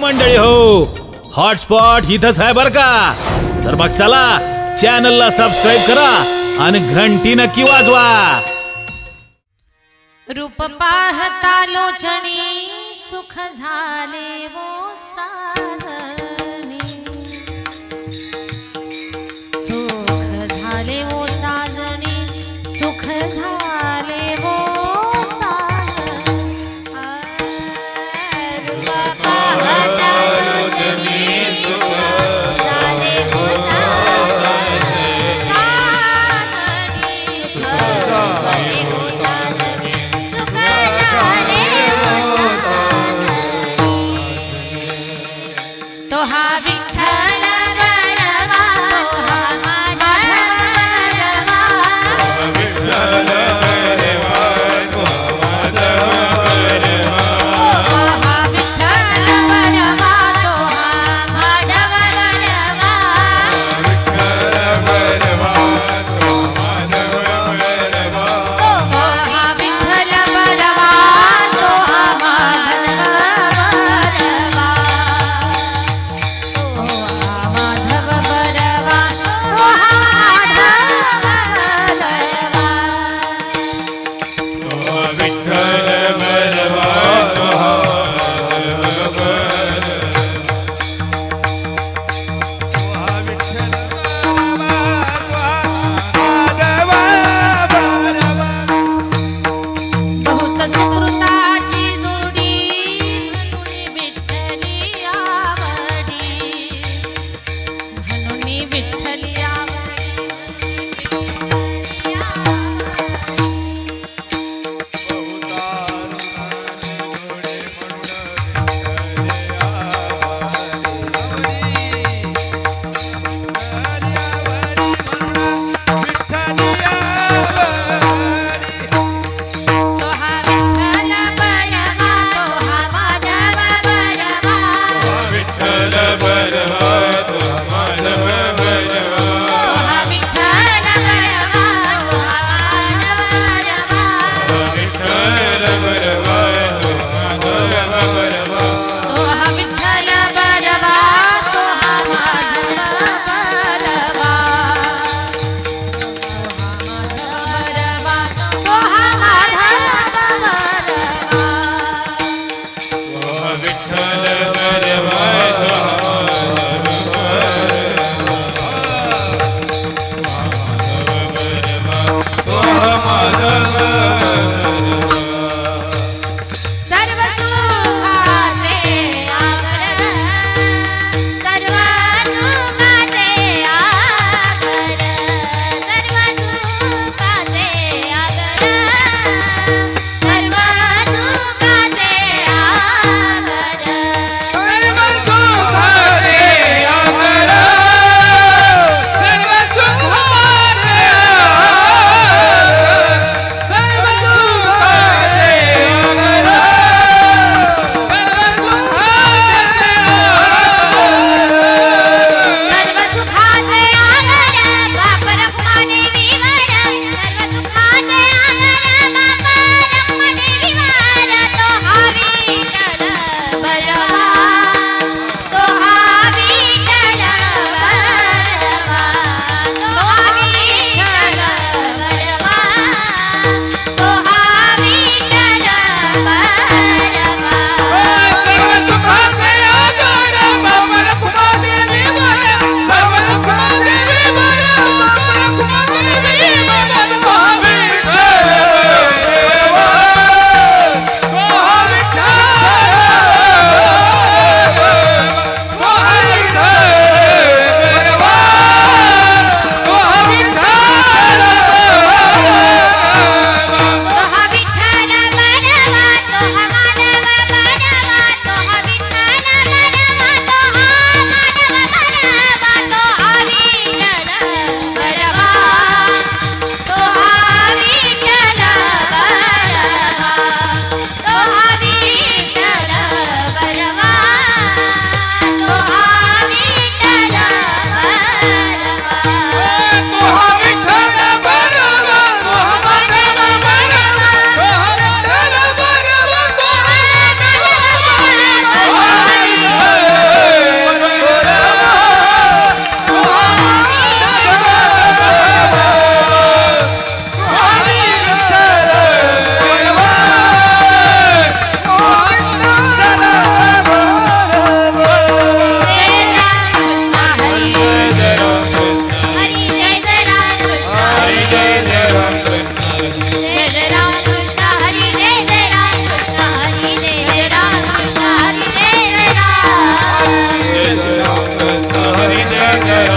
मंडळी हो. हॉटस्पॉट इथंच आहे बर का? तर मग चला चॅनलला सबस्क्राईब करा आणि घंटी नक्की वाजवा. रूप पाहता लोचणी सुख झाले वो साजणी सुख झाले वो साजणी सुख झाले how have you? Shankara yeah.